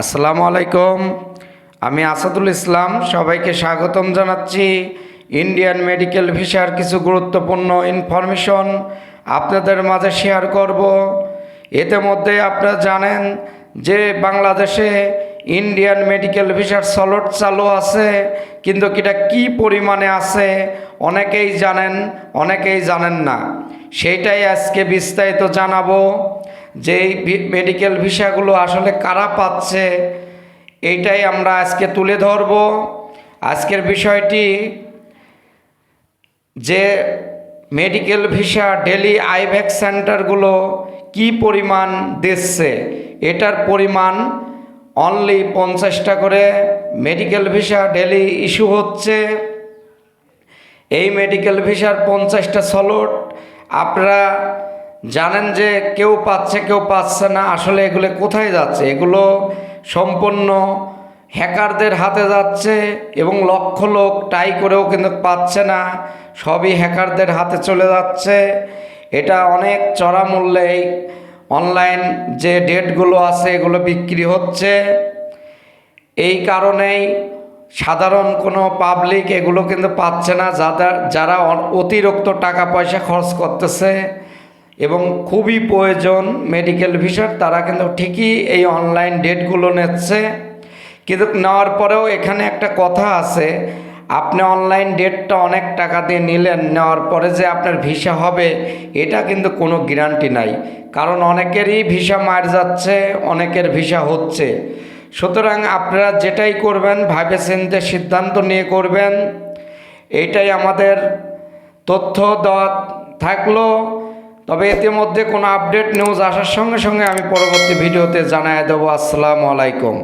আসসালামু আলাইকুম। আমি আসাদুল ইসলাম, সবাইকে স্বাগতম জানাচ্ছি। ইন্ডিয়ান মেডিকেল ভিসার কিছু গুরুত্বপূর্ণ ইনফরমেশন আপনাদের মাঝে শেয়ার করব। এতে মধ্যে আপনারা জানেন যে বাংলাদেশে ইন্ডিয়ান মেডিকেল ভিসার সলট চালু আছে, কিন্তু এটা কি পরিমাণে আছে অনেকেই জানেন অনেকেই জানেন না। সেইটাই আজকে বিস্তারিত জানাব। যে এই ভি- মেডিকেল ভিসাগুলো আসলে কারা পাচ্ছে, এইটাই আমরা আজকে তুলে ধরব। আজকের বিষয়টি যে মেডিকেল ভিসা ডেলি আইভ্যাক সেন্টারগুলো কি পরিমাণ দিচ্ছে, এটার পরিমাণ অনলি পঞ্চাশটা করে মেডিকেল ভিসা ডেলি ইস্যু হচ্ছে। এই মেডিকেল ভিসার পঞ্চাশটা সলট আপনারা জানেন যে কেউ পাচ্ছে কেউ পাচ্ছে না। আসলে এগুলো কোথায় যাচ্ছে? এগুলো সম্পূর্ণ হ্যাকারদের হাতে যাচ্ছে এবং লক্ষ লোক টাই করেও কিন্তু পাচ্ছে না। সবই হ্যাকারদের হাতে চলে যাচ্ছে। এটা অনেক চড়া মূল্যেই অনলাইন যে ডেটগুলো আছে, এগুলো বিক্রি হচ্ছে। এই কারণেই সাধারণ কোনো পাবলিক এগুলো কিন্তু পাচ্ছে না। যাদের, যারা অতিরিক্ত টাকা পয়সা খরচ করতেছে এবং খুবই প্রয়োজন মেডিকেল ভিসার তারা কিন্তু ঠিকই এই অনলাইন ডেটগুলো নিচ্ছে। কিন্তু নেওয়ার পরেও এখানে একটা কথা আছে, আপনি অনলাইন ডেটটা অনেক টাকা দিয়ে নিলেন, নেওয়ার পরে যে আপনার ভিসা হবে, এটা কিন্তু কোনো গ্যারান্টি নাই। কারণ অনেকেরই ভিসা মার যাচ্ছে, অনেকের ভিসা হচ্ছে। সুতরাং আপনারা যেটাই করবেন, ভাবে চিন্তে সিদ্ধান্ত নিয়ে করবেন। এটাই আমাদের তথ্য দেওয়া থাকল। তবে ইতিমধ্যে কোনো আপডেট নিউজ আসার সঙ্গে সঙ্গে আমি পরবর্তী ভিডিওতে জানাই দেবো। আসসালামু আলাইকুম।